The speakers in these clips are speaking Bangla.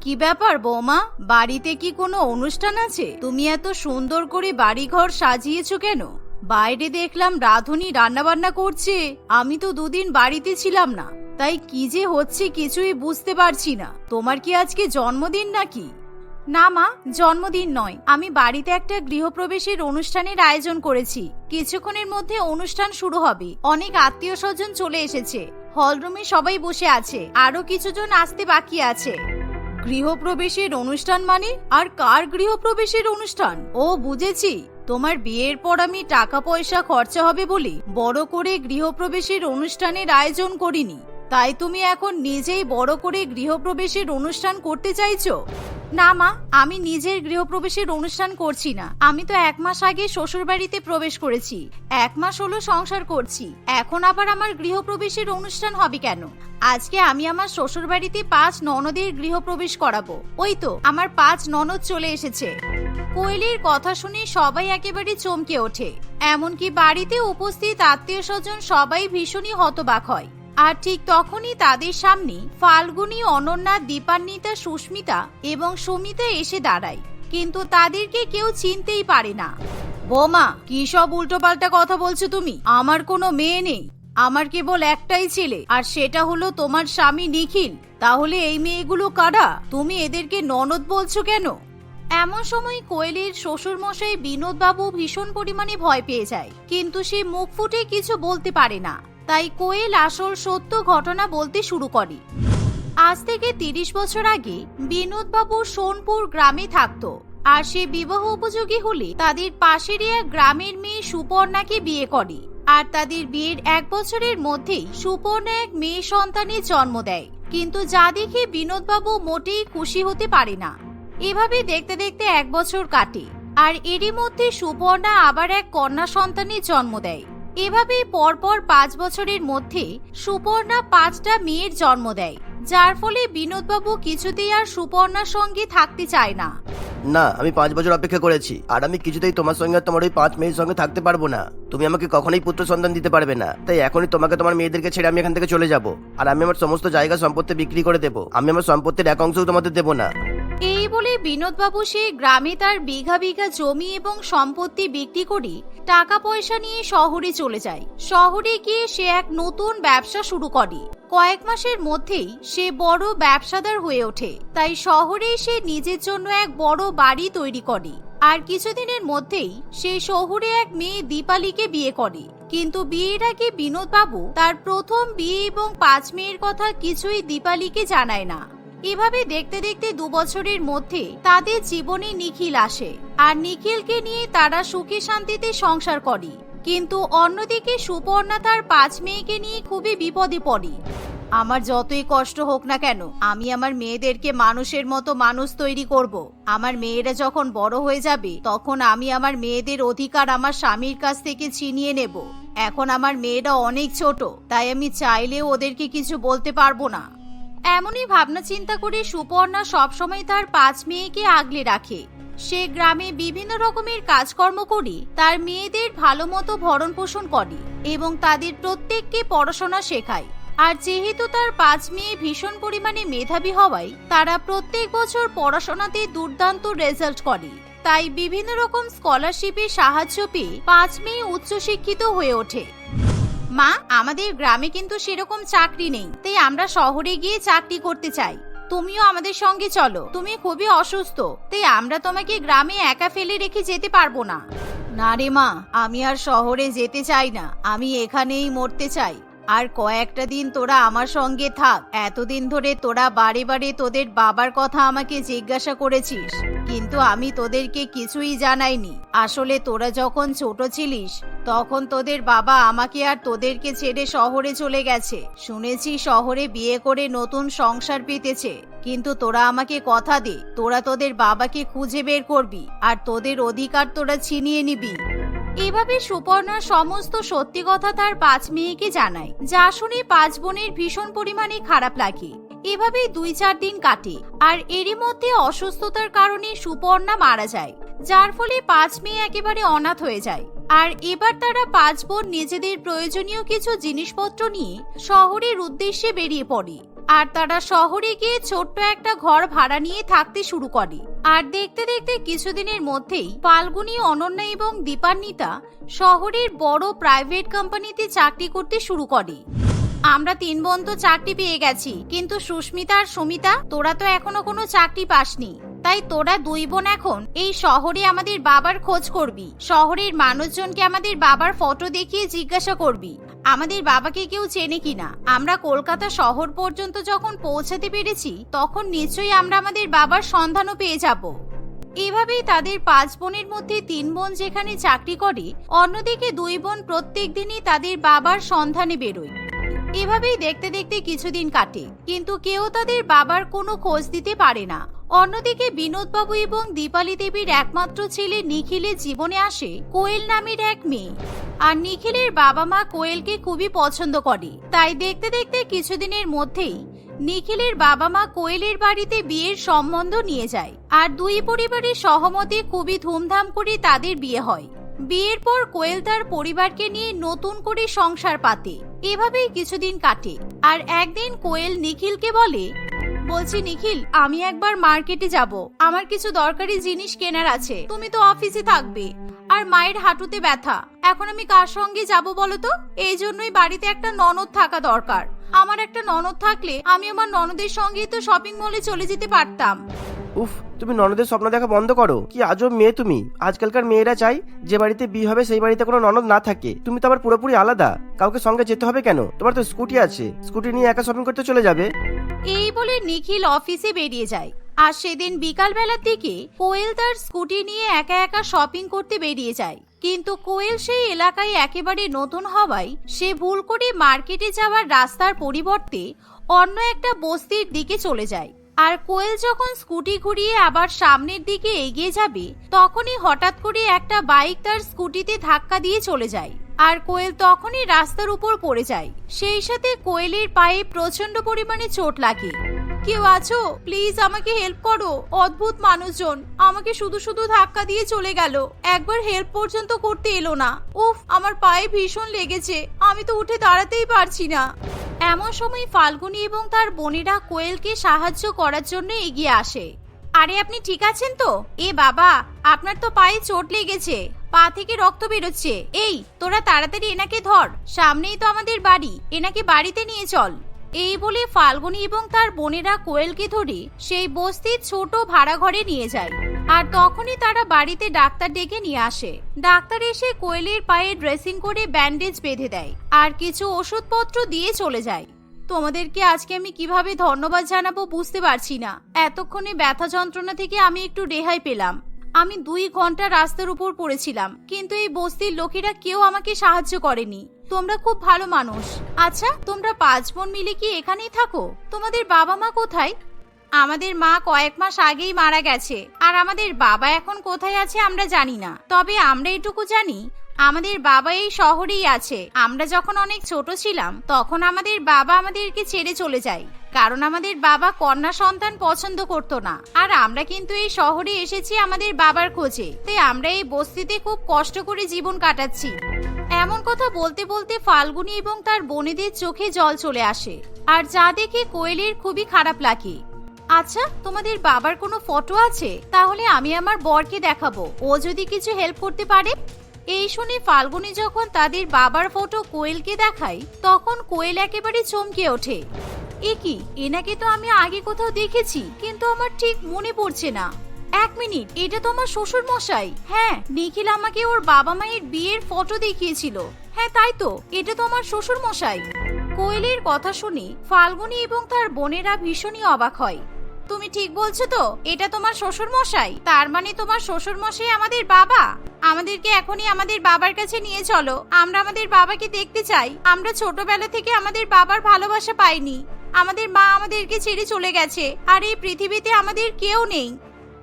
কি ব্যাপার বৌমা? বাড়িতে কি কোনো অনুষ্ঠান আছে? তুমি এত সুন্দর করে বাড়িঘর সাজিয়েছো কেন? বাইরে দেখলাম রাধুনি রান্নাবান্না করছে। আমি তো দুদিন বাড়িতে ছিলাম না। তাই কি যে হচ্ছে কিছুই বুঝতে পারছি না। তোমার কি আজকে জন্মদিন নাকি? না মা, জন্মদিন নয়। আমি বাড়িতে একটা গৃহপ্রবেশের অনুষ্ঠানের আয়োজন করেছি। কিছুক্ষণের মধ্যে অনুষ্ঠান শুরু হবে। অনেক আত্মীয় স্বজন চলে এসেছে। হলরুমে সবাই বসে আছে। আরও কিছুজন আসতে বাকি আছে। গৃহপ্রবেশের অনুষ্ঠান মানে? আর কার গৃহপ্রবেশের অনুষ্ঠান? ও, বুঝেছি। তোমার বিয়ের পর আমি টাকা পয়সা খরচা হবে বলে বড় করে গৃহপ্রবেশের অনুষ্ঠানের আয়োজন করিনি। তাই তুমি এখন নিজেই বড় করে গৃহপ্রবেশের অনুষ্ঠান করতে চাইছো? না মা, আমি নিজের গৃহপ্রবেশের অনুষ্ঠান করছি না। আমি তো এক মাস আগে শ্বশুর বাড়িতে প্রবেশ করেছি। এক মাস হলো সংসার করছি। এখন আবার আমার গৃহপ্রবেশের অনুষ্ঠান হবে কেন? আজকে আমি আমার শ্বশুর বাড়িতে পাঁচ ননদের গৃহপ্রবেশ করাবো। ওই তো, আমার পাঁচ ননদ চলে এসেছে। কোয়েলের কথা শুনে সবাই একেবারে চমকে ওঠে। এমনকি বাড়িতে উপস্থিত আত্মীয় স্বজন সবাই ভীষণই হতবাক হয়। আর ঠিক তখনই তাদের সামনে ফাল্গুনী, অনন্যা, দীপান্বিতা, সুস্মিতা এবং সুমিতা এসে দাঁড়ায়। কিন্তু তাদেরকে কেউ চিনতেই পারে না। বোমা, কি সব উল্টোপাল্টা কথা বলছো তুমি? আমার কোনো মেয়ে নেই। আমার কেবল একটাই ছেলে, আর সেটা হলো তোমার স্বামী নিখিল। তাহলে এই মেয়েগুলো কারা? তুমি এদেরকে ননদ বলছো কেন? এমন সময় কোয়েলের শ্বশুর মশাই বিনোদবাবু ভীষণ পরিমাণে ভয় পেয়ে যায়, কিন্তু সে মুখ ফুটে কিছু বলতে পারে না। তাই কোয়েল আসল সত্য ঘটনা বলতে শুরু করে। আজ থেকে তিরিশ বছর আগে বিনোদবাবু সোনপুর গ্রামে থাকতো আর সে বিবাহ উপযোগী হলে তাদের পাশেরই এক গ্রামের মেয়ে সুপর্ণাকে বিয়ে করে আর তাদের বিয়ের এক বছরের মধ্যেই সুপর্ণা এক মেয়ে সন্তানের জন্ম দেয়। কিন্তু যা দেখে বিনোদবাবু মোটেই খুশি হতে পারে না। এভাবে দেখতে দেখতে এক বছর কাটে আর এরই মধ্যে সুপর্ণা আবার এক কন্যা সন্তানের জন্ম দেয়। এভাবেই পরপর পাঁচ বছরের মধ্যে সুপর্ণা পাঁচটা মেয়ের জন্ম দেয়, যার ফলে বিনোদবাবু কিছুতেই আর সুপর্ণার সঙ্গে থাকতে চায় না। না, আমি পাঁচ বছর অপেক্ষা করেছি, আর আমি কিছুতেই তোমার সঙ্গে তোমার ওই পাঁচ মেয়ের সঙ্গে থাকতে পারব না। তুমি আমাকে কখনোই পুত্র সন্তান দিতে পারবে না, তাই এখনই তোমাকে তোমার মেয়েদেরকে ছেড়ে আমি এখান থেকে চলে যাব। আর আমি আমার সমস্ত জায়গা সম্পত্তি বিক্রি করে দেবো। আমি আমার সম্পত্তির এক অংশও তোমাদের দেবো না। এই বলে বিনোদবাবু সে গ্রামে তার বিঘা বিঘা জমি এবং সম্পত্তি বিক্রি করে টাকা পয়সা নিয়ে শহরে চলে যায়। শহরে গিয়ে সে এক নতুন ব্যবসা শুরু করে। কয়েক মাসের মধ্যেই সে বড় ব্যবসাদার হয়ে ওঠে। তাই শহরেই সে নিজের জন্য এক বড় বাড়ি তৈরি করে। আর কিছুদিনের মধ্যেই সে শহুরে এক মেয়ে দীপালিকে বিয়ে করে। কিন্তু বিয়ের আগে বিনোদবাবু তার প্রথম বিয়ে এবং পাঁচ মেয়ের কথা কিছুই দীপালিকে জানায় না। এভাবে দেখতে দেখতে দু বছরের মধ্যে তাদের জীবনে নিখিল আসে, আর নিখিলকে নিয়ে তারা সুখে শান্তিতে সংসার করে। কিন্তু অন্যদিকে সুপর্ণা তার পাঁচ মেয়েকে নিয়ে খুবই বিপদে পড়ে। আমার যতই কষ্ট হোক না কেন, আমি আমার মেয়েদেরকে মানুষের মতো মানুষ তৈরি করব। আমার মেয়েরা যখন বড় হয়ে যাবে, তখন আমি আমার মেয়েদের অধিকার আমার স্বামীর কাছ থেকে ছিনিয়ে নেব। এখন আমার মেয়েরা অনেক ছোট, তাই আমি চাইলেও ওদেরকে কিছু বলতে পারব না। এমনই ভাবনা চিন্তা করে সুপর্ণা সবসময় তার পাঁচ মেয়েকে আগলে রাখে। সে গ্রামে বিভিন্ন রকমের কাজকর্ম করে, তার মেয়েদের ভালো মতো ভরণ পোষণ করে এবং তাদের প্রত্যেককে পড়াশোনা শেখায়। আর যেহেতু তার পাঁচ মেয়ে ভীষণ পরিমাণে মেধাবী হওয়ায়, তারা প্রত্যেক বছর পড়াশোনাতে দুর্দান্ত রেজাল্ট করে। তাই বিভিন্ন রকম স্কলারশিপের সাহায্য পেয়ে পাঁচ মেয়ে উচ্চশিক্ষিত হয়ে ওঠে। মা, আমাদের গ্রামে কিন্তু সেরকম চাকরি নেই, তাই আমরা শহরে গিয়ে চাকরি করতে চাই। তুমিও আমাদের সঙ্গে চলো, তুমি খুবই অসুস্থ, তাই আমরা তোমাকে গ্রামে একা ফেলে রেখে যেতে পারব না। না রে মা, আমি আর শহরে যেতে চাই না, আমি এখানেই মরতে চাই। আর কয়েকটা দিন তোরা আমার সঙ্গে থাক, এতদিন ধরে তোরা বারে বারে তোদের বাবার কথা আমাকে জিজ্ঞাসা করেছিস, কিন্তু আমি তোদেরকে কিছুই জানাইনি। আসলে তোরা যখন ছোট ছিলিস তখন তোদের বাবা আমাকে আর তোদেরকে ছেড়ে শহরে চলে গেছে। শুনেছি শহরে বিয়ে করে নতুন সংসার পেতেছে। কিন্তু তোরা আমাকে কথা দে, তোরা তোদের বাবাকে খুঁজে বের করবি, আর তোদের অধিকার তোরা ছিনিয়ে নিবি। এভাবে সুপর্ণা সমস্ত সত্যি কথা তার পাঁচ মেয়েকে জানায়। যা শুনে পাঁচ বোনের ভীষণ পরিমাণে খারাপ লাগে। এভাবে দুই চার দিন কাটে, আর এরই মধ্যে অসুস্থতার কারণে সুপর্ণা মারা যায়, যার ফলে পাঁচ মেয়ে একেবারে অনাথ হয়ে যায়। আর এবার তারা পাঁচ বোন নিজেদের প্রয়োজনীয় কিছু জিনিসপত্র নিয়ে শহরের উদ্দেশ্যে বেরিয়ে পড়ে। আর তারা শহরে গিয়ে ছোট্ট একটা ঘর ভাড়া নিয়ে থাকতে শুরু করে। আর দেখতে দেখতে কিছুদিনের মধ্যেই ফাল্গুনী, অনন্যা এবং দীপান্বিতা শহরের বড় প্রাইভেট কোম্পানিতে চাকরি করতে শুরু করে। আমরা তিন বোন তো চাকরি পেয়ে গেছি, কিন্তু সুস্মিতা আর সুমিতা, তোরা তো এখনও কোনো চাকরি পাসনি। তাই তোরা দুই বোন এখন, এই শহরে আমাদের বাবার খোঁজ করবি। শহরের মানুষজনকে আমাদের বাবার ফটো দেখিয়ে জিজ্ঞাসা করবি। আমাদের বাবাকে কেউ চেনে কিনা? আমরা কলকাতা শহর পর্যন্ত যখন পৌঁছাতে পেরেছি, তখন নিশ্চয়ই আমরা আমাদের বাবার সন্ধানও পেয়ে যাব। এভাবেই তাদের পাঁচ বোনের মধ্যে তিন বোন যেখানে চাকরি করে, অন্যদিকে দুই বোন প্রত্যেক দিনই তাদের বাবার সন্ধানে বেরোয়। এভাবেই দেখতে দেখতে কিছুদিন কাটে, কিন্তু কেউ তাদের বাবার কোনো খোঁজ দিতে পারে না। অন্যদিকে বিনোদবাবু এবং দীপালি দেবীর একমাত্র ছেলে নিখিলের জীবনে আসে কোয়েল নামের এক মেয়ে। আর নিখিলের বাবা মা কোয়েলকে খুবই পছন্দ করে। তাই দেখতে দেখতে কিছুদিনের মধ্যেই নিখিলের বাবা মা কোয়েলের বাড়িতে বিয়ের সম্বন্ধ নিয়ে যায়। আর দুই পরিবারের সহমতে খুবই ধুমধাম করে তাদের বিয়ে হয়। বিয়ের পর কোয়েল তার পরিবারকে নিয়ে নতুন করে সংসার পাতে। এভাবেই কিছুদিন কাটে। আর একদিন কোয়েল নিখিলকে বলে, বলছি, নিখিল, আমি একবার মার্কেটে যাব। আমার কিছু দরকারি জিনিস কেনার আছে। তুমি তো অফিসে থাকবে। আর মায়ের হাঁটুতে ব্যথা। এখন আমি কার সঙ্গে যাব বলো তো? এই জন্যই বাড়িতে একটা ননদ থাকা দরকার। আমার একটা ননদ থাকলে আমি আমার ননদের সঙ্গে তো শপিং মলে চলে যেতে পারতাম। উফ, তুমি ননদের স্বপ্ন দেখা বন্ধ করো। কি আজব মেয়ে তুমি। আজকালকার মেয়েরা চাই যে বাড়িতে বিয়ে হবে, সেই বাড়িতে কোনো ননদ না থাকে। তুমি তো আবার পুরোপুরি আলাদা। কাউকে সঙ্গে যেতে হবে কেন? তোমার তো স্কুটি আছে। স্কুটি নিয়ে একা শপিং করতে চলে যাবে। এই বলে নিখিল অফিসে বেরিয়ে যায়। আর সেদিন বিকাল বেলার দিকে কোয়েল তার স্কুটি নিয়ে একা একা শপিং করতে বেরিয়ে যায়। কিন্তু কোয়েল সেই এলাকায় একেবারে নতুন হওয়ায় সে ভুল করে মার্কেটে যাওয়ার রাস্তার পরিবর্তে অন্য একটা বস্তির দিকে চলে যায়। আর কোয়েল যখন স্কুটি ঘুরিয়ে আবার সামনের দিকে এগিয়ে যাবে, তখনই হঠাৎ করে একটা বাইক তার স্কুটিতে ধাক্কা দিয়ে চলে যায়। আর কোয়েল তখনই রাস্তার উপর পড়ে যায়। সেই সাথে কোয়েলের পায়ে প্রচণ্ড পরিমাণে চোট লাগে। কেউ আছো? প্লিজ আমাকে হেল্প করো। অদ্ভুত মানুষজন। আমাকে শুধু শুধু ধাক্কা দিয়ে চলে গেল। একবার হেল্প পর্যন্ত করতে এলো না। উফ, আমার পায়ে ভীষণ লেগেছে। আমি তো উঠে দাঁড়াতেই পারছি না। এমন সময় ফাল্গুনী এবং তার বোনেরা কোয়েলকে সাহায্য করার জন্য এগিয়ে আসে। আরে, আপনি ঠিক আছেন তো? এ বাবা, আপনার তো পায়ে চোট লেগেছে। পা থেকে রক্ত বেরোচ্ছে। এই, তোরা তাড়াতাড়ি এনাকে ধর। সামনেই তো আমাদের বাড়ি। এনাকে বাড়িতে নিয়ে চল। এই বলে ফাল্গুনী এবং তার বোনেরা কোয়েলকে ধরে সেই বস্তির ছোট ভাড়া ঘরে নিয়ে যায়। আর তখনই তারা বাড়িতে ডাক্তার ডেকে নিয়ে আসে। ডাক্তার এসে কোয়েলের পায়ে ড্রেসিং করে ব্যান্ডেজ বেঁধে দেয় আর কিছু ওষুধপত্র দিয়ে চলে যায়। তোমাদেরকে আজকে আমি কীভাবে ধন্যবাদ জানাব বুঝতে পারছি না। এতক্ষণে ব্যথা যন্ত্রণা থেকে আমি একটু রেহাই পেলাম। আমি দুই ঘণ্টা রাস্তার উপর পড়েছিলাম, কিন্তু এই বস্তির লোকেরা কেউ আমাকে সাহায্য করেনি। তোমরা খুব ভালো মানুষ। আচ্ছা তোমরা পাঁচ বোন মিলে কি এখানেই থাকো? তোমাদের বাবা মা কোথায়? আমাদের মা কয়েক মাস আগেই মারা গেছে। আর আমাদের বাবা এখন কোথায় আছে আমরা জানি না। তবে আমরা এটুকু জানি আমাদের বাবা এই শহরেই আছে। আমরা যখন অনেক ছোট ছিলাম, তখন আমাদের বাবা আমাদেরকে ছেড়ে চলে যায়। কারণ আমাদের বাবা কন্যা সন্তান পছন্দ করতো না। আর আমরা কিন্তু এই শহরে এসেছি আমাদের বাবার খোঁজে। তাই আমরা এই বস্তিতে খুব কষ্ট করে জীবন কাটাচ্ছি। এমন কথা বলতে বলতে ফাল্গুনি এবং তার বোনেদের চোখে জল চলে আসে। আর যা দেখে কোয়েলের খুবই খারাপ লাগে। আচ্ছা তোমাদের বাবার কোনো ফটো আছে? তাহলে আমি আমার বরকে দেখাবো। ও যদি কিছু হেল্প করতে পারে? এই শুনে ফাল্গুনি যখন তাদের বাবার ফটো কোয়েলকে দেখায়, তখন কোয়েল একেবারে চমকে ওঠে। এ কি? এনাকে তো আমি আগে কোথাও দেখেছি, কিন্তু আমার ঠিক মনে পড়ছে না। এক মিনিট, এটা তো আমার শ্বশুর মশাই হ্যাঁ নিখিল আমাকে ওর বাবা মায়ের বিয়ের ফটো দেখিয়েছিল। হ্যাঁ তাই তো, এটা তো আমার শ্বশুর মশাই কোয়েলের কথা শুনে ফাল্গুনি এবং তার বোনেরা ভীষণই অবাক হয়। তুমি ঠিক বলছো তো? এটা তোমার শ্বশুর মশাই তার মানে তোমার শ্বশুর মশাই আমাদের বাবা? আমাদেরকে এখনই আমাদের বাবার কাছে নিয়ে চলো। আমরা আমাদের বাবাকে দেখতে চাই। আমরা ছোটবেলা থেকে আমাদের বাবার ভালোবাসা পাইনি। আমাদের মা আমাদেরকে ছেড়ে চলে গেছে। আর এই পৃথিবীতে আমাদের কেউ নেই।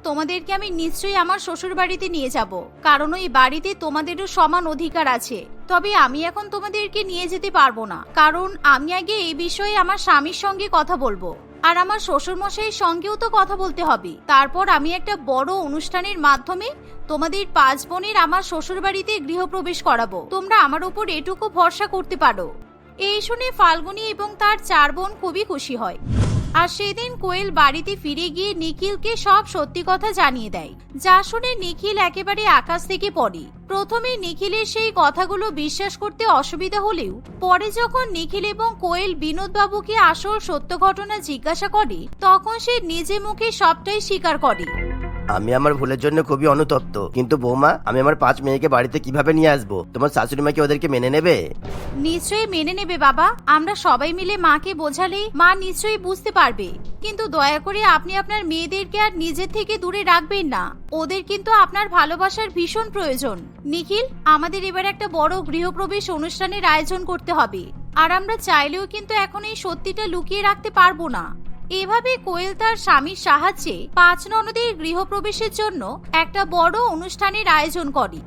তোমাদেরকে আমি নিশ্চয়ই আমার শ্বশুর বাড়িতে নিয়ে যাব। কারণ ওই বাড়িতে তোমাদেরও সমান অধিকার আছে। তবে আমি এখন তোমাদেরকে নিয়ে যেতে পারব না। কারণ আমি আগে এই বিষয়ে আমার স্বামীর সঙ্গে কথা বলব। আর আমার শ্বশুর মশাইয়ের সঙ্গেও তো কথা বলতে হবে। তারপর আমি একটা বড় অনুষ্ঠানের মাধ্যমে তোমাদের পাঁচ বোনের আমার শ্বশুর বাড়িতে গৃহপ্রবেশ করাবো। তোমরা আমার উপর এটুকু ভরসা করতে পারো। এই শুনে ফাল্গুনী এবং তার চার বোন খুবই খুশি হয়। আর সেদিন কোয়েল বাড়িতে ফিরে গিয়ে নিখিলকে সব সত্যি কথা জানিয়ে দেয়। যা শুনে নিখিল একেবারে আকাশ থেকে পড়ে। প্রথমে নিখিলের সেই কথাগুলো বিশ্বাস করতে অসুবিধা হলেও, পরে যখন নিখিল এবং কোয়েল বিনোদবাবুকে আসল সত্য ঘটনা জিজ্ঞাসা করে, তখন সে নিজে মুখে সবটাই স্বীকার করে। আমি আমার ভুলের জন্য খুবই অনুতপ্ত। কিন্তু বৌমা, আমি আমার পাঁচ মেয়েকে বাড়িতে কীভাবে নিয়ে আসব? তোমার শাশুড়ি মা কি ওদেরকে মেনে নেবে? নিশ্চয়ই মেনে নেবে বাবা। আমরা সবাই মিলে মাকে বোঝালে মা নিশ্চয়ই বুঝতে পারবে। কিন্তু দয়া করে আপনি আপনার মেয়েদেরকে আর নিজের থেকে দূরে রাখবেন না। ওদের কিন্তু আপনার ভালোবাসার ভীষণ প্রয়োজন। নিখিল, আমাদের এবার একটা বড় গৃহপ্রবেশ অনুষ্ঠানের আয়োজন করতে হবে। আর আমরা চাইলেও কিন্তু এখন এই সত্যিটা লুকিয়ে রাখতে পারব না। এভাবে কোয়েল তার স্বামীর সাহায্যে পাঁচ ননদের গৃহপ্রবেশের জন্য একটা বড় অনুষ্ঠানের আয়োজন করে।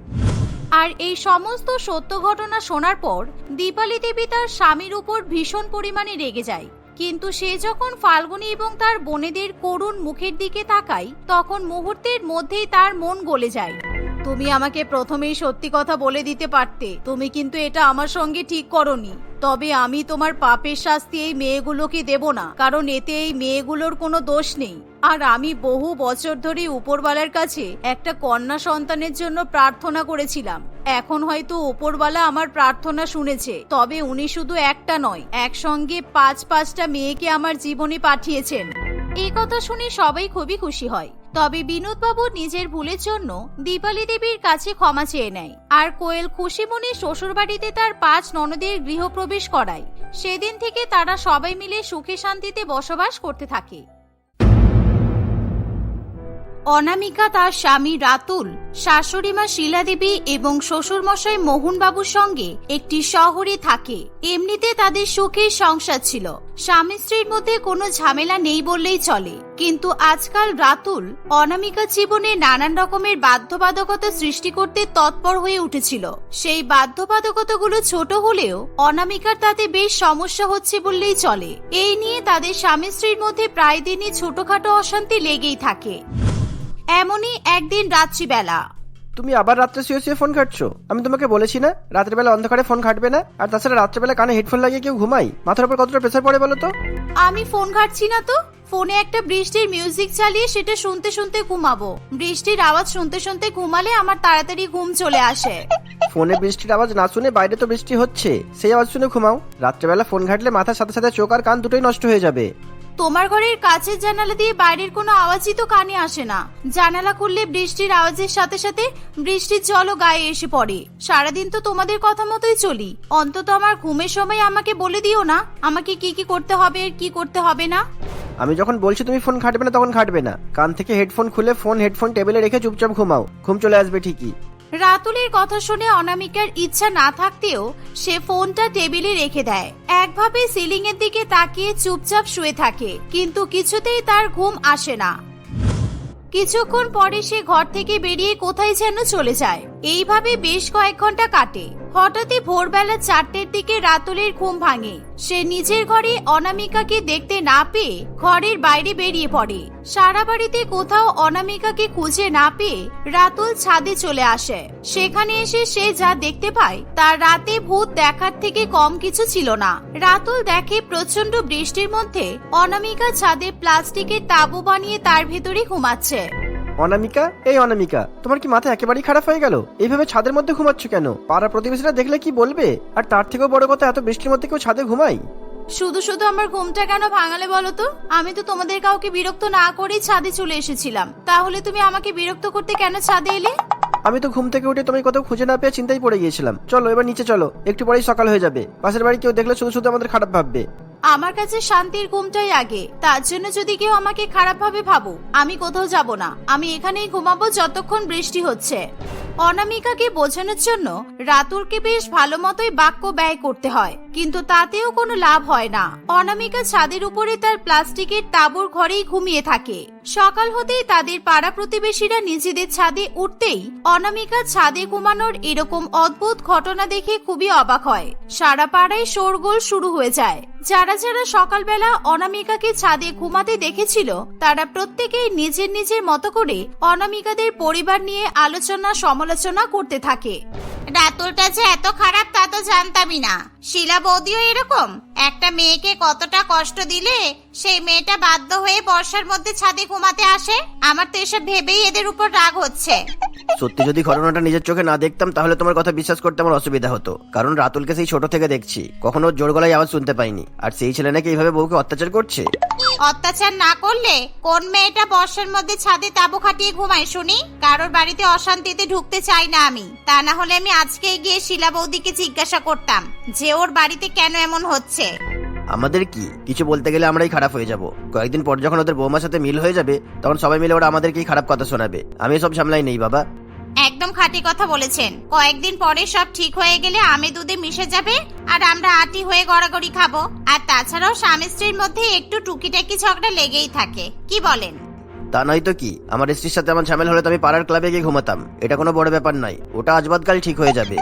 আর এই সমস্ত সত্য ঘটনা শোনার পর দীপালি দেবী তার স্বামীর উপর ভীষণ পরিমাণে রেগে যায়। কিন্তু সে যখন ফাল্গুনী এবং তার বোনেদের করুণ মুখের দিকে তাকায়, তখন মুহূর্তের মধ্যেই তার মন গলে যায়। তুমি আমাকে প্রথমেই সত্যি কথা বলে দিতে পারতে। তুমি কিন্তু এটা আমার সঙ্গে ঠিক করনি। তবে আমি তোমার পাপের শাস্তি এই মেয়েগুলোকে দেব না, কারণ এতে এই মেয়েগুলোর কোনো দোষ নেই। আর আমি বহু বছর ধরে উপরওয়ালার কাছে একটা কন্যা সন্তানের জন্য প্রার্থনা করেছিলাম। এখন হয়তো উপরওয়ালা আমার প্রার্থনা শুনেছে, তবে উনি শুধু একটা নয়, একসঙ্গে পাঁচ পাঁচটা মেয়েকে আমার জীবনে পাঠিয়েছেন। এই কথা শুনে সবাই খুবই খুশি হয়। তবে বিনোদবাবু নিজের ভুলের জন্য দীপালি দেবীর কাছে ক্ষমা চেয়ে নেয়। আর কোয়েল খুশি মনে শ্বশুরবাড়িতে তার পাঁচ ননদের গৃহপ্রবেশ করায়, সেদিন থেকে তারা সবাই মিলে সুখে শান্তিতে বসবাস করতে থাকে। অনামিকা তার স্বামী রাতুল শাশুড়িমা শিলা দেবী এবং শ্বশুরমশাই মোহনবাবুর সঙ্গে একটি শহরে থাকে। এমনিতে তাদের সুখের সংসার ছিল। স্বামী স্ত্রীর মধ্যে কোনো ঝামেলা নেই বললেই চলে। কিন্তু আজকাল রাতুল অনামিকা জীবনে নানান রকমের বাধ্যবাধকতা সৃষ্টি করতে তৎপর হয়ে উঠেছিল। সেই বাধ্যবাধকতাগুলো ছোট হলেও অনামিকার তাতে বেশ সমস্যা হচ্ছে বললেই চলে। এই নিয়ে তাদের স্বামী স্ত্রীর মধ্যে প্রায় দিনই ছোটখাটো অশান্তি লেগেই থাকে। এমনই একদিন রাত্রিবেলা। তুমি আবার রাত্রে শুয়ে শুয়ে ফোন ঘাটছো? আমি তোমাকে বলেছি না রাতের বেলা অন্ধকারে ফোন ঘাটবে না আর তাছাড়া রাত্রেবেলা কানে হেডফোন লাগিয়ে কেউ ঘুমাই মাথার উপর কতটা প্রেসার পড়ে বলো তো? আমি ফোন ঘাটছি না তো? ফোনে একটা বৃষ্টির মিউজিক চালিয়ে সেটা শুনতে শুনতে ঘুমাবো। বৃষ্টির আওয়াজ শুনতে শুনতে ঘুমালে আমার তাড়াতাড়ি ঘুম চলে আসে। ফোনে বৃষ্টির আওয়াজ না শুনে বাইরে তো বৃষ্টি হচ্ছে। সেই আওয়াজ শুনে ঘুমাও। রাত্রেবেলা ফোন ঘাটলে মাথার সাথে সাথে চোখ আর কান দুটোই নষ্ট হয়ে যাবে। তোমার ঘরের কাছের জানালা দিয়ে বাইরের কোনো আওয়াজই তো কানে আসে না। জানালা খুললে বৃষ্টির আওয়াজের সাথে সাথে বৃষ্টির জলও গায়ে এসে পড়ে। সারাদিন তো তোমাদের কথা মতোই চলি। অন্তত আমার ঘুমের সময় আমাকে বলে দিও না, আমাকে কি কি করতে হবে, কি করতে হবে না। আমি যখন বলছি তুমি ফোন ঘাটবে না, তখন ঘাটবে না। কান থেকে হেডফোন খুলে ফোন, হেডফোন টেবিলে রেখে চুপচাপ ঘুমাও। ঘুম চলে আসবে ঠিকই। রাতুলের কথা শুনে অনামিকার ইচ্ছা না থাকতেও সে ফোনটা টেবিলে রেখে দেয়। একভাবে সিলিং এর দিকে তাকিয়ে চুপচাপ শুয়ে থাকে, কিন্তু কিছুতেই তার ঘুম আসে না। কিছুক্ষণ পরে সে ঘর থেকে বেরিয়ে কোথায় যেন চলে যায়। এইভাবে বেশ কয়েক ঘণ্টা কাটে। হঠাৎই ভোরবেলা চারটের দিকে রাতুলের ঘুম ভাঙে। সে নিজের ঘরে অনামিকাকে দেখতে না পেয়ে ঘরের বাইরে বেরিয়ে পড়ে। সারা বাড়িতে কোথাও অনামিকাকে খুঁজে না পেয়ে রাতুল ছাদে চলে আসে। সেখানে এসে সে যা দেখতে পায় তার রাতে ভূত দেখার থেকে কম কিছু ছিল না। রাতুল দেখে প্রচণ্ড বৃষ্টির মধ্যে অনামিকা ছাদে প্লাস্টিকের তাঁবু বানিয়ে তার ভেতরে ঘুমাচ্ছে। অনামিকা? এই অনামিকা তোমার কি মাথা একেবারেই খারাপ হয়ে গেল? এইভাবে ছাদের মধ্যে ঘুমাচ্ছ কেন? পাড়া প্রতিবেশীরা দেখলে কি বলবে? আর তার থেকেও বড় কথা এত বৃষ্টির মধ্যে কেউ ছাদে ঘুমাই শুধু শুধু আমার ঘুমটা কেন ভাঙালে বলো তো? আমি তো তোমাদের কাউকে বিরক্ত না করেই ছাদে চলে এসেছিলাম। তাহলে তুমি আমাকে বিরক্ত করতে কেন ছাদে এলে? আমি তো ঘুম থেকে উঠে তোমায় কোথাও খুঁজে না পেয়ে চিন্তায় পড়ে গিয়েছিলাম। চলো এবার নিচে চলো একটু পরেই সকাল হয়ে যাবে। পাশের বাড়ি কেউ দেখলে শুধু শুধু আমাদের খারাপ ভাববে। আমার কাছে শান্তির ঘুমটাই আগে। তার জন্য যদি কেউ আমাকে খারাপ ভাবে, আমি কোথাও যাব না। আমি এখানেই ঘুমাবো যতক্ষণ বৃষ্টি হচ্ছে। অনামিকাকে বোঝানোর জন্য রাতুলকে বেশ ভালো মতোই বাক্য ব্যয় করতে হয়, কিন্তু তাতেও কোনো লাভ হয় না। অনামিকা ছাদের উপরে তার প্লাস্টিকের তাঁবুর ঘরেই ঘুমিয়ে থাকে। সকাল হতেই তাদের পাড়া প্রতিবেশীরা নিজেদের ছাদে উঠতেই অনামিকা ছাদে ঘুমানোর এরকম অদ্ভুত ঘটনা দেখে খুবই অবাক হয়। সারা পাড়ায় শোরগোল শুরু হয়ে যায়, যারা যারা যারা সকালবেলা অনামিকাকে ছাদে ঘুমাতে দেখেছিল তারা প্রত্যেকেই নিজের নিজের মতো করে অনামিকাদের পরিবার নিয়ে আলোচনা সমালোচনা করতে থাকে। রাতুলটা যে এত খারাপ তা তো জানতামই না। শিলা বৌদিও এরকম? একটা মেয়েকে কতটা কষ্ট দিলে সেই মেয়েটা বাধ্য হয়ে বর্ষার মধ্যে ছাদে ঘুমাতে আসে? আমার তো এসব ভেবেই এদের উপর রাগ হচ্ছে। সত্যি যদি ঘটনাটা নিজের চোখে না দেখতাম তাহলে তোমার কথা বিশ্বাস করতে আমার অসুবিধা হতো। কারণ রাতুলকে সেই ছোট থেকে দেখছি। কখনো জোর গলায় আওয়াজ শুনতে পাইনি। আর সেই ছেলে নাকি এইভাবে বউকে অত্যাচার করছে? অত্যাচার না করলে কোন মেয়েটা বর্ষার মধ্যে ছাদে তাবু খাটিয়ে ঘুমায় শুনি? কারোর বাড়িতে অশান্তিতে ঢুকতে চাই না আমি। তা না হলে আমি আজকেই গিয়ে শিলা বৌদিকে জিজ্ঞাসা করতাম যে ওর বাড়িতে কেন এমন হচ্ছে। আমাদের কি? কিছু বলতে গেলে আমরাই খারাপ হয়ে যাব। কয়েকদিন পর যখন ওদের বৌমার সাথে মিল হয়ে যাবে তখন সবাই মিলে ওরা আমাদেরকেই খারাপ কথা শোনাবে। আমি সব সামলাই নেই বাবা। একদম খাঁটি কথা বলেছেন। কয়েকদিন পরে সব ঠিক হয়ে গেলে আমি দুধে মিশে যাবে আর আমরা আটি হয়ে গড়াগড়ি খাব। আর তাছাড়াও স্বামী স্ত্রীর মধ্যে একটু টুকিটাকি ঝগড়া লেগেই থাকে। কি বলেন? তা নয় তো কি? আমার স্ত্রীর সাথে আমার ঝামেলা হলে তো আমি পাড়ার ক্লাবে গিয়ে ঘুমাতাম। এটা কোনো বড় ব্যাপার নয়। ওটা আজবাদকাল ঠিক হয়ে যাবে।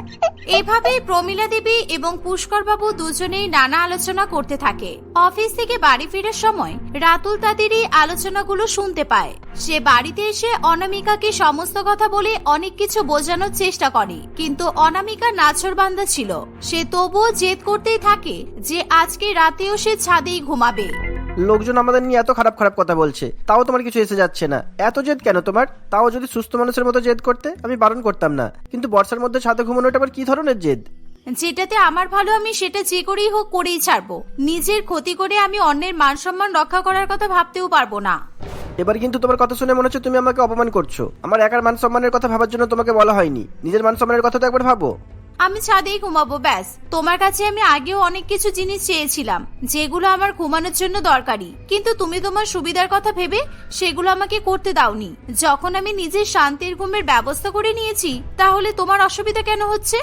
এভাবেই প্রমিলা দেবী এবং পুষ্কর বাবু দুজনেই নানা আলোচনা করতে থাকে। অফিস থেকে বাড়ি ফেরার সময় রাতুল তাদের এই আলোচনাগুলো শুনতে পায়। সে বাড়িতে এসে অনামিকাকে সমস্ত কথা বলে অনেক কিছু বোঝানোর চেষ্টা করে। কিন্তু অনামিকা নাছরবান্দা ছিল। সে তবুও জেদ করতেই থাকে যে আজকে রাতেও সে ছাদেই ঘুমাবে। লোকজন আমাদের নিয়ে এত খারাপ খারাপ কথা বলছে তাও তোমার কিছু এসে যাচ্ছে না। এত জেদ কেন তোমার? তাও যদি সুস্থ মানুষের মতো জেদ করতে আমি বারণ করতাম না। কিন্তু বর্ষার মধ্যে ছাদে ঘুমানোটা আবার কি ধরনের জেদ? যেটাতে আমার ভালো আমি সেটা যে করেই হোক করেই ছাড়বো। নিজের ক্ষতি করে আমি অন্যের মান সম্মান রক্ষা করার কথা ভাবতেও পারব না। এবার কিন্তু তোমার কথা শুনে মনে হচ্ছে তুমি আমাকে অপমান করছ। আমার একার মান সম্মানের কথা ভাবার জন্য তোমাকে বলা হয়নি। নিজের মান সম্মানের কথা তো একবার ভাবো। আমি ছাদেই ঘুমাবো, ব্যাস। তোমার কাছে আমি আগেও অনেক কিছু জিনিস চেয়েছিলাম, যেগুলো আমার ঘুমানোর জন্য দরকারি। কিন্তু তুমি তোমার সুবিধার কথা ভেবে সেগুলো আমাকে করতে দাওনি। যখন আমি নিজের শান্তির ঘুমের ব্যবস্থা করে নিয়েছি, তাহলে তোমার অসুবিধা কেন হচ্ছে?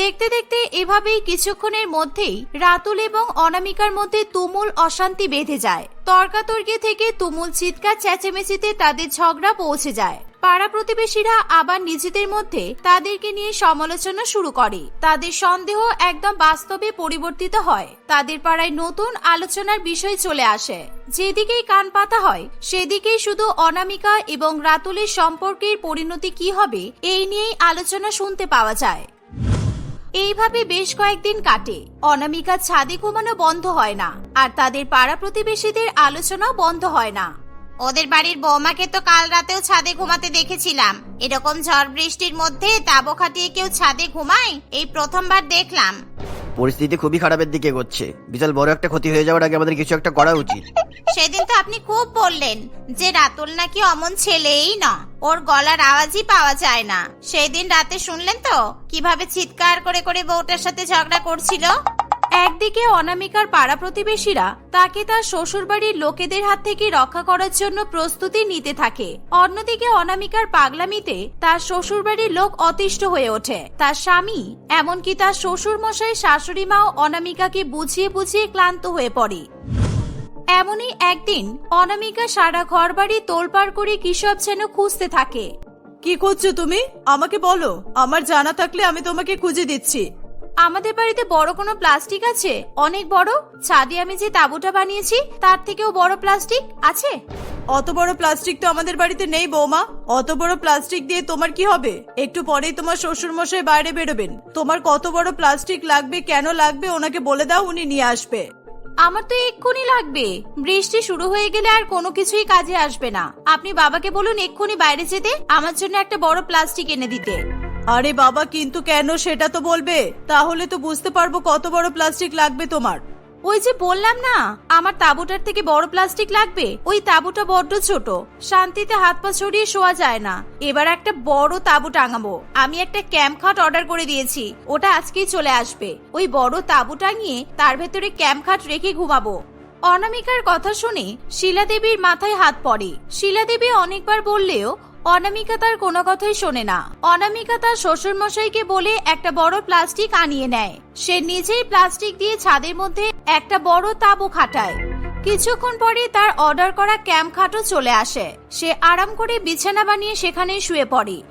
দেখতে দেখতে এভাবেই কিছুক্ষণের মধ্যেই রাতুল এবং অনামিকার মধ্যে তুমুল অশান্তি বেঁধে যায়। তর্কাতর্কি থেকে তুমুল চিৎকার, চেঁচেমেচিতে তাদের ঝগড়া পৌঁছে যায়। পাড়া প্রতিবেশীরা আবার নিজেদের মধ্যে তাদেরকে নিয়ে সমালোচনা শুরু করে। তাদের সন্দেহ একদম বাস্তবে পরিবর্তিত হয়। তাদের পাড়ায় নতুন আলোচনার বিষয় চলে আসে। যেদিকেই কান পাতা হয়, সেদিকেই শুধু অনামিকা এবং রাতুলের সম্পর্কের পরিণতি কি হবে, এই নিয়েই আলোচনা শুনতে পাওয়া যায়। এইভাবে বেশ কয়েকদিন কাটে। অনামিকা ছাদে ঘুমানো বন্ধ হয় না, আর তাদের পাড়া প্রতিবেশীদের আলোচনাও বন্ধ হয় না। ওদের বাড়ির বৌমাকে তো কাল রাতেও ছাদে ঘুমাতে দেখেছিলাম। এরকম ঝড় বৃষ্টির মধ্যে তাবো খাটিয়ে কেউ ছাদে ঘুমায়? এই প্রথমবার দেখলাম। পরিস্থিতি খুবই খারাপের দিকে এগোচ্ছে। বিশাল বড় একটা ক্ষতি হয়ে যাওয়ার আগে আমাদের কিছু একটা করা উচিত। সেদিন তো আপনি খুব বললেন যে রাতুল নাকি অমন ছেলেই না। ওর গলার আওয়াজই পাওয়া যায় না। সেই দিন রাতে শুনলেন তো? কীভাবে চিৎকার করে করে বউটার সাথে ঝগড়া করছিল? একদিকে অনামিকার পাড়া প্রতিবেশীরা তাকে তার শ্বশুরবাড়ির লোকেদের হাত থেকে রক্ষা করার জন্য প্রস্তুতি নিতে থাকে। অন্যদিকে অনামিকার পাগলামিতে তার শ্বশুরবাড়ির লোক অতিষ্ঠ হয়ে ওঠে। তার স্বামী, এমনকি তার শ্বশুর মশাই শাশুড়ি মাও অনামিকাকে বুঝিয়ে বুঝিয়ে ক্লান্ত হয়ে পড়ে। এমনই একদিন অনামিকা সারা ঘর বাড়ি তোলপাড় করে কিসব যেন খুঁজতে থাকে। কি করছ তুমি? আমাকে বলো। আমার জানা থাকলে আমি তোমাকে খুঁজে দিচ্ছি। আমাদের বাড়িতে বড় কোনো প্লাস্টিক আছে? অনেক বড়? ছাদে আমি যে তাঁবুটা বানিয়েছি তার থেকেও বড় প্লাস্টিক আছে? অত বড় প্লাস্টিক তো আমাদের বাড়িতে নেই বৌমা। অত বড় প্লাস্টিক দিয়ে তোমার কি হবে? একটু পরেই তোমার শ্বশুর মশাই বাইরে বেরোবেন। তোমার কত বড় প্লাস্টিক লাগবে কেন লাগবে ওনাকে বলে দাও উনি নিয়ে আসবে। আমার তো এক্ষুনি লাগবে। বৃষ্টি শুরু হয়ে গেলে আর কোনো কিছুই কাজে আসবে না। আপনি বাবাকে বলুন এক্ষুনি বাইরে যেতে আমার জন্য একটা বড় প্লাস্টিক এনে দিতে। আরে বাবা, কিন্তু কেন সেটা তো বলবে? তাহলে তো বুঝতে পারব কত বড় প্লাস্টিক লাগবে তোমার। ওই যে বললাম না, আমার তাঁবুটার থেকে বড় প্লাস্টিক লাগবে। ওই তাঁবুটা বড্ড ছোট। শান্তিতে হাত পা ছড়িয়ে শোয়া যায় না। এবার একটা বড় তাঁবু টাঙাবো। আমি একটা ক্যাম্প খাট অর্ডার করে দিয়েছি। ওটা আজকেই চলে আসবে। ওই বড় তাঁবু টাঙিয়ে তার ভেতরে ক্যাম্প খাট রেখে ঘুমাবো। অনামিকার কথা শুনে শিলাদেবীর মাথায় হাত পড়ে। শিলাদেবী অনেকবার বললেও অনামিকা তার কোনো কথাই শোনে না। অনামিকা তার শ্বশুর মশাইকে বলে একটা বড় প্লাস্টিক আনিয়ে নেয়। সে নিজেই প্লাস্টিক দিয়ে ছাদের মধ্যে একটা বড় তাঁবু খাটায়। কিছুক্ষণ পরে তার অর্ডার করা ক্যাম্প খাটও চলে আসে। সে আরাম করে বিছানা বানিয়ে সেখানে শুয়ে পড়ে।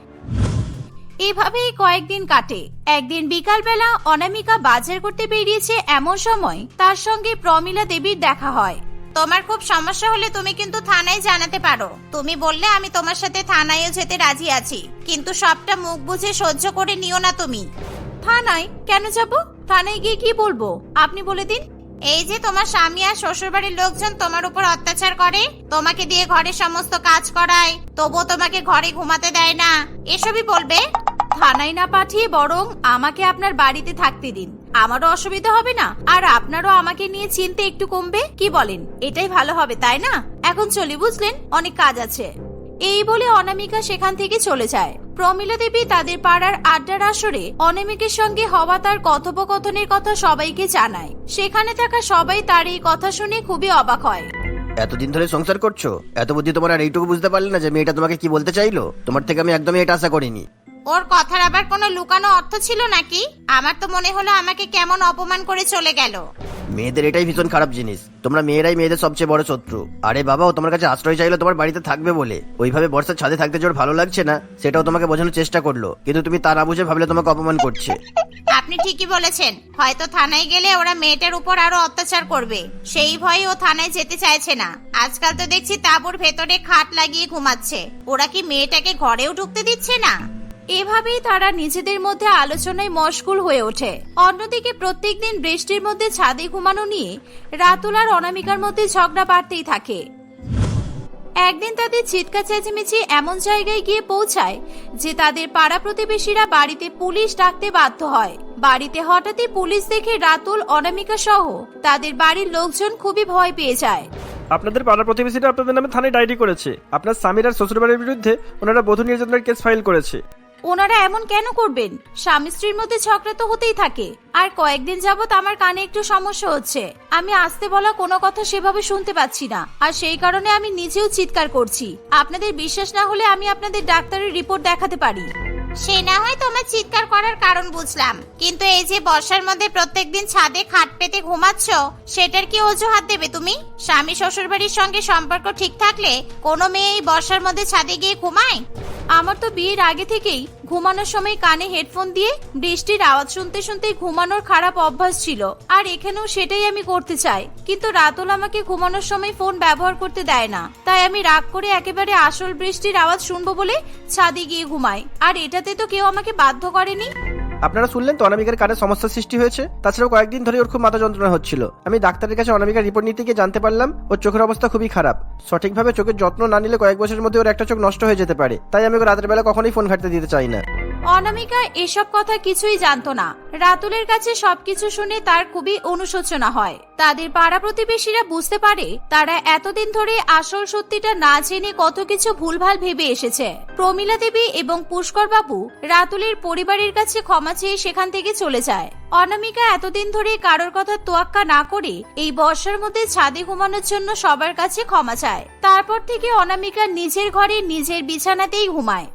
এভাবেই কয়েকদিন কাটে। একদিন বিকালবেলা অনামিকা বাজার করতে বেরিয়েছে এমন সময় তার সঙ্গে প্রমিলা দেবীর দেখা হয়। তোমার খুব সমস্যা হলে তুমি কিন্তু থানায় জানাতে পারো। তুমি বললে আমি তোমার সাথে থানায়ও যেতে রাজি আছি কিন্তু সবটা মুখ বুঝে সহ্য করে নিও না তুমি। থানায়? কেন যাব? থানায় গিয়ে কি বলব? আপনি বলে দিন। এই যে তোমার স্বামী আর শ্বশুরবাড়ির লোকজন তোমার উপর অত্যাচার করে তোমাকে দিয়ে ঘরের সমস্ত কাজ করায় তবুও তোমাকে ঘরে ঘুমাতে দেয় না। এসবই বলবে। থানায় না পাঠিয়ে বরং আমাকে আপনার বাড়িতে থাকতে দিন। আমারও অসুবিধা হবে না। আর আপনারও আমাকে নিয়ে চিনতে একটু কমবে? কি বলেন? এটাই ভালো হবে, তাই না? এখন চলি, বুঝলেন? অনেক কাজ আছে। এই বলে অনামিকা সেখান থেকে চলে যায়। প্রমিলা দেবী তাদের পাড়ার আড্ডার আসরে অনামিকের সঙ্গে হওয়া তার কথোপকথনের কথা সবাইকে জানায়। সেখানে থাকা সবাই তার এই কথা শুনে খুবই অবাক হয়। এতদিন ধরে সংসার করছ? এত বুদ্ধি তোমার আর এইটুকু বুঝতে পারলে না যে মেয়েটা তোমাকে কি বলতে চাইলো? তোমার থেকে আমি একদমই এটা আশা করিনি। ওর কথার আবার কোনো লুকানো অর্থ ছিল নাকি? আমার তো মনে হলো আমাকে কেমন অপমান করে চলে গেল। মেয়েদের এটাই ভীষণ খারাপ জিনিস। তোমরা মেয়েরাই মেয়েদের সবচেয়ে বড় শত্রু। আরে বাবা ও তোমার কাছে আশ্রয় চাইলো তোমার বাড়িতে থাকবে বলে। ওইভাবে বর্ষার ছাদে থাকতে জোর ভালো লাগছে না সেটাও তোমাকে বোঝানোর চেষ্টা করল। কিন্তু তুমি তা না বুঝে ভাবলে তোমাকে অপমান করছে। আপনি ঠিকই বলেছেন। হয়তো থানায় গেলে ওরা মেয়েটার উপর আরও অত্যাচার করবে। সেই ভয়ে ও থানায় যেতে চাইছে না। আজকাল তো দেখছি তাঁবুর ভেতরে খাট লাগিয়ে ঘুমাচ্ছে। ওরা কি মেয়েটাকে ঘরেও ঢুকতে দিচ্ছে না? এভাবেই তারা নিজেদের মধ্যে আলোচনায় মশগুল হয়ে ওঠে। অন্যদিকে প্রত্যেক দিন বৃষ্টির মধ্যে ছাদে ঘুমানো নিয়ে রাতুল আর অনামিকার মধ্যে ঝগড়া বাড়তেই থাকে। একদিন তাদের চিৎকার চেঁচামেচি এমন জায়গায় গিয়ে পৌঁছায় যে তাদের পাড়া প্রতিবেশীরা বাড়িতে পুলিশ ডাকতে বাধ্য হয়। বাড়িতে হঠাৎই পুলিশ দেখে রাতুল, অনামিকা সহ তাদের বাড়ির লোকজন খুবই ভয় পেয়ে যায়। আপনাদের পাড়া প্রতিবেশীরা আপনাদের নামে থানায় ডায়েরি করেছে। আপনার স্বামীর আর শ্বশুরবাড়ির বিরুদ্ধে ওনারা বধূ নির্যাতনের কেস ফাইল করেছে। ওনারা এমন কেন করবেন? স্বামী স্ত্রীর মধ্যে ঝগড়া তো হতেই থাকে। আর কয়েকদিন যাবৎ আমার কানে একটু সমস্যা হচ্ছে। আমি আসতে বলা কোনো কথা সেভাবে শুনতে পাচ্ছি না। আর সেই কারণে আমি নিজেও চিৎকার করছি। আপনাদের বিশ্বাস না হলে আমি আপনাদের ডাক্তারের রিপোর্ট দেখাতে পারি। সে না হয় তোমার চিৎকার করার কারণ বুঝলাম। কিন্তু এই যে বর্ষার মধ্যে প্রত্যেকদিন ছাদে খাট পেতে ঘুমাচ্ছ, সেটার কি অজুহাত দেবে তুমি? স্বামী শ্বশুর বাড়ির সঙ্গে সম্পর্ক ঠিক থাকলে কোনো মেয়ে এই বর্ষার মধ্যে ছাদে গিয়ে ঘুমায়? আমার তো বিয়ের আগে থেকেই ঘুমানোর সময় কানে হেডফোন দিয়ে বৃষ্টির আওয়াজ শুনতে শুনতে ঘুমানোর খারাপ অভ্যাস ছিল। আর এখানেও সেটাই আমি করতে চাই। কিন্তু রাতুল আমাকে ঘুমানোর সময় ফোন ব্যবহার করতে দেয় না। তাই আমি রাগ করে একেবারে আসল বৃষ্টির আওয়াজ শুনব বলে ছাদে গিয়ে ঘুমাই। আর এটাতে তো কেউ আমাকে বাধ্য করেনি। আপনারা শুনলেন তো অনামিকার কানে সমস্যার সৃষ্টি হয়েছে? তাছাড়াও কয়েকদিন ধরে ওর খুব মাথা যন্ত্রণা হচ্ছিল। আমি ডাক্তারের কাছে অনামিকার রিপোর্ট নিতে গিয়ে জানতে পারলাম, ওর চোখের অবস্থা খুবই খারাপ। সঠিকভাবে চোখের যত্ন না নিলে কয়েক বছরের মধ্যে ওর একটা চোখ নষ্ট হয়ে যেতে পারে। তাই আমি ওকে রাতের বেলা কখনোই ফোন ঘাটতে দিতে চাই না। অনামিকা এসব কথা কিছুই জানতো না। রাতুলের কাছে সবকিছু শুনে তার খুবই অনুশোচনা হয়। তাদের পাড়া প্রতিবেশীরা বুঝতে পারে, তারা এতদিন ধরে আসল সত্যিটা না জেনে কত কিছু ভুলভাল ভেবে এসেছে। প্রমিলা দেবী এবং পুষ্কর বাবু রাতুলের পরিবারের কাছে ক্ষমা চেয়ে সেখান থেকে চলে যায়। অনামিকা এতদিন ধরে কারোর কথা তোয়াক্কা না করে এই বর্ষার মধ্যে ছাদে ঘুমানোর জন্য সবার কাছে ক্ষমা চায়। তারপর থেকে অনামিকা নিজের ঘরে নিজের বিছানাতেই ঘুমায়।